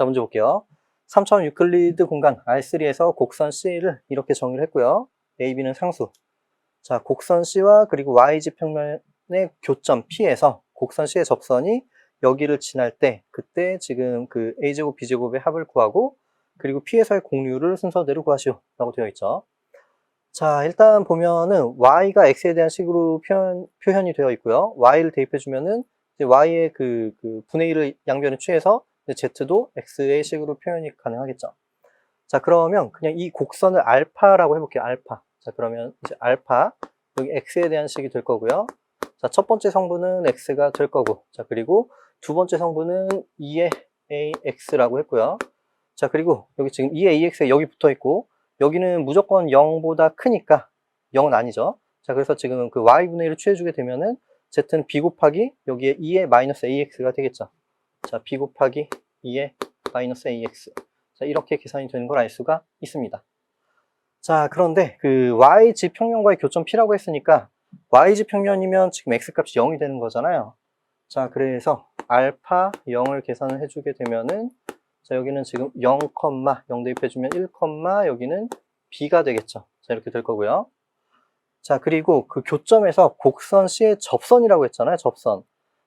자, 문제 볼게요. 3차원 유클리드 공간 R3에서 곡선 C를 이렇게 정의를 했고요. A, B는 상수. 자, 곡선 C와 그리고 YG 평면의 교점 P에서 곡선 C의 접선이 여기를 지날 때 그때 지금 그 A제곱, B제곱의 합을 구하고 그리고 P에서의 공류를 순서대로 구하시오 라고 되어 있죠. 자, 일단 보면은 Y가 X에 대한 식으로 표현, 표현이 되어 있고요. Y를 대입해주면은 Y의 그, 그 분의 1을 양변에 취해서 Z도 X의 식으로 표현이 가능하겠죠. 자, 그러면 그냥 이 곡선을 알파라고 해볼게요. 알파. 자, 그러면 이제 알파, 여기 X에 대한 식이 될 거고요. 자, 첫 번째 성분은 X가 될 거고, 자, 그리고 두 번째 성분은 2의 AX라고 했고요. 자, 그리고 여기 지금 2의 AX가 여기 붙어 있고, 여기는 무조건 0보다 크니까 0은 아니죠. 자, 그래서 지금 그 y분의 1을 취해주게 되면은 z는 b 곱하기 여기에 2의 마이너스 ax가 되겠죠. 자, b 곱하기 2의 마이너스 ax. 자, 이렇게 계산이 되는 걸 알 수가 있습니다. 자, 그런데 그 y지 평면과의 교점 p라고 했으니까 y지 평면이면 지금 x 값이 0이 되는 거잖아요. 자, 그래서 알파 0을 계산을 해주게 되면은 자, 여기는 지금 0, 0 대입해주면 1, 여기는 b가 되겠죠. 자, 이렇게 될 거고요. 자, 그리고 그 교점에서 곡선 C의 접선이라고 했잖아요. 접선.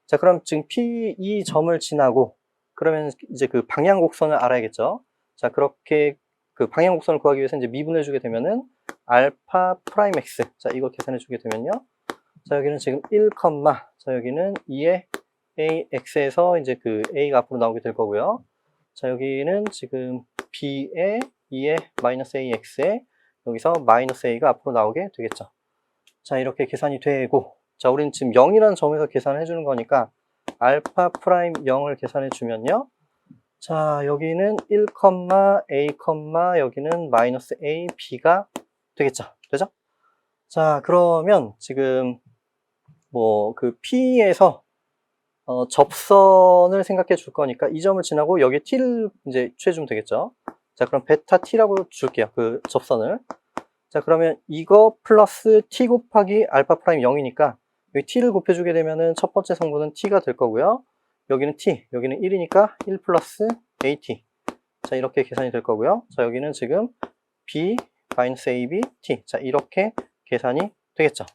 자, 그럼 지금 P 이 점을 지나고 그러면 이제 그 방향 곡선을 알아야겠죠. 자, 그렇게 그 방향 곡선을 구하기 위해서 이제 미분해 주게 되면은 알파 프라임 x. 자, 이걸 계산해 주게 되면요. 자, 여기는 지금 1, 자, 여기는 2의 ax에서 이제 그 a가 앞으로 나오게 될 거고요. 자, 여기는 지금 b의 2의 마이너스 ax에 여기서 마이너스 a가 앞으로 나오게 되겠죠. 자, 이렇게 계산이 되고, 자, 우리는 지금 0이라는 점에서 계산을 해주는 거니까, 알파 프라임 0을 계산해 주면요. 자, 여기는 1, a, 여기는 마이너스 a, b가 되겠죠. 되죠? 자, 그러면 지금 뭐 그 p에서 어, 접선을 생각해 줄 거니까 이 점을 지나고 여기 t를 이제 취해 주면 되겠죠. 자, 그럼 베타 t라고 줄게요. 그 접선을. 자, 그러면 이거 플러스 t 곱하기 알파 프라임 0이니까 여기 t를 곱해주게 되면은 첫 번째 성분은 t가 될 거고요. 여기는 t, 여기는 1이니까 1 플러스 at. 자, 이렇게 계산이 될 거고요. 자, 여기는 지금 b 마이너스 ab t. 자, 이렇게 계산이 되겠죠.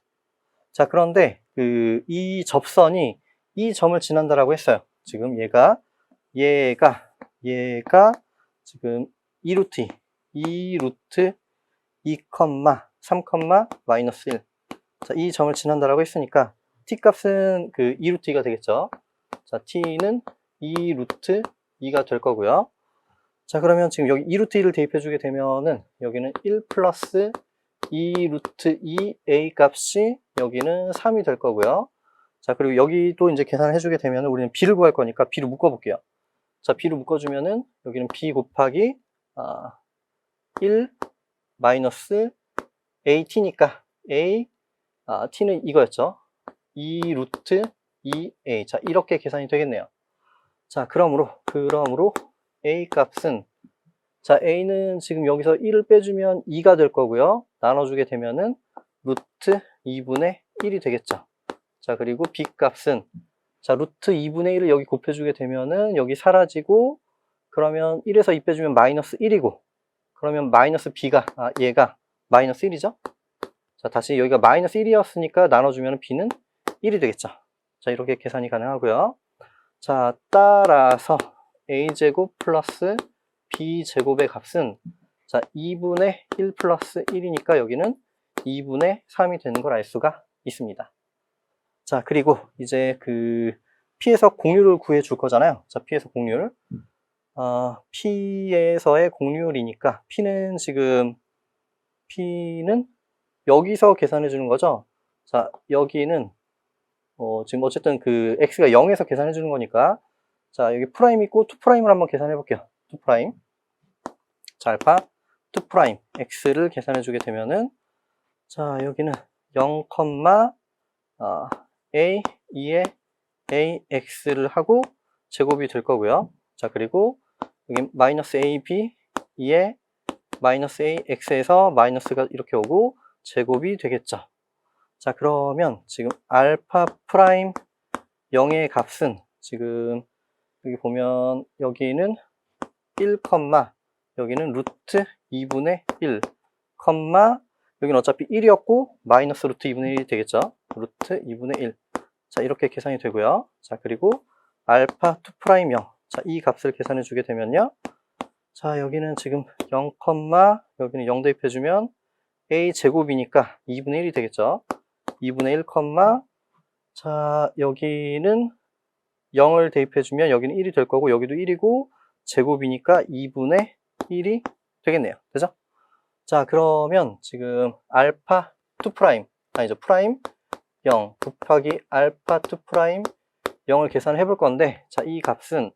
자, 그런데 그 이 접선이 이 점을 지난다라고 했어요. 지금 얘가 얘가 얘가 지금 2루트 2, 2루트 2, 3, 마이너스 1. 자, 이 점을 지난다라고 했으니까 t 값은 그 2루트 2가 되겠죠. 자, t는 2 루트 2가 될 거고요. 자, 그러면 지금 여기 2루트 2를 대입해 주게 되면은 여기는 1 플러스 2 루트 2 a 값이 여기는 3이 될 거고요. 자, 그리고 여기도 이제 계산을 해주게 되면 우리는 b를 구할 거니까 b를 묶어 볼게요. 자, b를 묶어주면은 여기는 b 곱하기 아, 1 마이너스 at니까 a 아, t는 이거였죠. 2 루트 2a 자 이렇게 계산이 되겠네요. 자 그러므로 그러므로 a 값은 자 a는 지금 여기서 1을 빼주면 2가 될 거고요. 나눠주게 되면은 루트 2분의 1이 되겠죠. 자 그리고 b 값은 자 루트 2분의 1을 여기 곱해주게 되면은 여기 사라지고 그러면 1에서 2 빼주면 마이너스 1이고 그러면 마이너스 b가 아, 얘가 마이너스 1이죠. 자 다시 여기가 마이너스 1이었으니까 나눠주면 b는 1이 되겠죠. 자 이렇게 계산이 가능하고요. 자 따라서 a제곱 플러스 b제곱의 값은 자 2분의 1 플러스 1이니까 여기는 2분의 3이 되는 걸 알 수가 있습니다. 자 그리고 이제 그 p에서 공률을 구해 줄 거잖아요. 자 p에서 공률 어, p에서의 공률이니까 p는 지금 p는 여기서 계산해 주는 거죠. 자 여기는 어, 지금 어쨌든 그 x가 0에서 계산해 주는 거니까. 자 여기 프라임 있고 2 프라임을 한번 계산해 볼게요. 2 프라임. 자 알파. 2 프라임. x를 계산해 주게 되면은 자 여기는 0, 어, a 2의 ax를 하고 제곱이 될 거고요. 자 그리고 여기 마이너스 ab 2의 마이너스 ax에서 마이너스가 이렇게 오고 제곱이 되겠죠 자, 그러면 지금 알파 프라임 0의 값은 지금 여기 보면 여기는 1, 여기는 루트 2분의 1, 여기는 어차피 1이었고 마이너스 루트 2분의 1이 되겠죠. 루트 2분의 1. 자, 이렇게 계산이 되고요. 자, 그리고 알파 2 프라임 0. 자, 이 값을 계산해 주게 되면요. 자, 여기는 지금 0, 여기는 0 대입해 주면 a 제곱이니까 2분의 1이 되겠죠. 2분의 1, 자, 여기는 0을 대입해 주면 여기는 1이 될 거고 여기도 1이고 제곱이니까 2분의 1이 되겠네요. 되죠? 자, 그러면 지금 알파 2 프라임 아니죠. 프라임 0 곱하기 알파 2 프라임 0을 계산해 볼 건데 자, 이 값은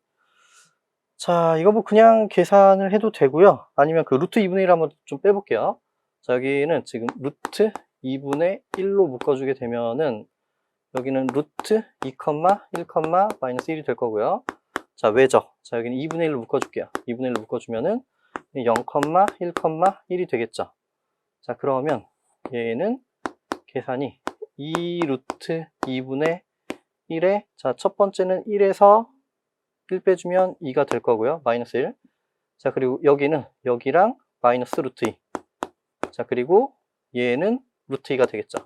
자, 이거 뭐 그냥 계산을 해도 되고요. 아니면 그 루트 2분의 1 한번 좀 빼볼게요. 자, 여기는 지금 루트 2분의 1로 묶어주게 되면은 여기는 루트 2, 1, 마이너스 1이 될 거고요. 자, 왜죠? 자, 여기는 2분의 1로 묶어줄게요. 2분의 1로 묶어주면은 0, 1, 1이 되겠죠. 자, 그러면 얘는 계산이 2 루트 2분의 1에 자, 첫 번째는 1에서 1 빼주면 2가 될 거고요. 마이너스 1. 자, 그리고 여기는 여기랑 마이너스 루트 2. 자, 그리고 얘는 루트 2가 되겠죠.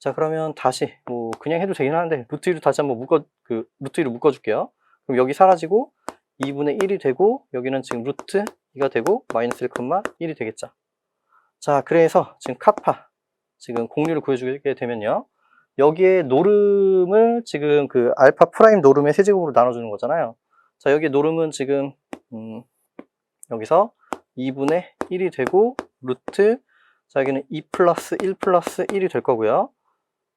자, 그러면 다시 뭐 그냥 해도 되긴 하는데 루트 2로 다시 한번 묶어 그 루트 2로 묶어 줄게요. 그럼 여기 사라지고 2분의 1이 되고 여기는 지금 루트 2가 되고 마이너스 1, 1이 되겠죠. 자, 그래서 지금 카파 지금 공률을 구해주게 되면요. 여기에 노름을 지금 그 알파 프라임 노름의 세제곱으로 나눠주는 거잖아요. 자, 여기 노름은 지금 음, 여기서 2분의 1이 되고 루트. 자, 여기는 2 플러스 1 플러스 1이 될 거고요.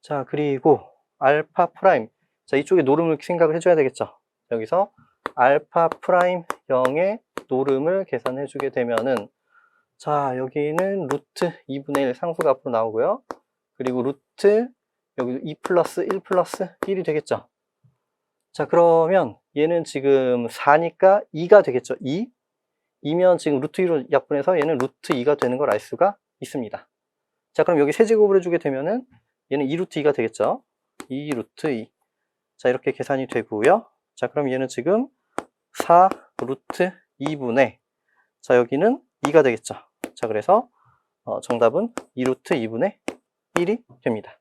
자, 그리고 알파 프라임. 자, 이쪽에 노름을 생각을 해줘야 되겠죠. 여기서 알파 프라임 0의 노름을 계산해 주게 되면은 자 여기는 루트 2분의 1 상수가 앞으로 나오고요. 그리고 루트 여기 2 플러스 1 플러스 1이 되겠죠? 자 그러면 얘는 지금 4니까 2가 되겠죠? 2 2면 지금 루트 2로 약분해서 얘는 루트 2가 되는 걸 알 수가 있습니다. 자 그럼 여기 세제곱을 해주게 되면은 얘는 2 루트 2가 되겠죠? 2 루트 2 자 이렇게 계산이 되고요. 자 그럼 얘는 지금 4 루트 2분의 자 여기는 2가 되겠죠? 자 그래서 어, 정답은 2루트 2분의 1이 됩니다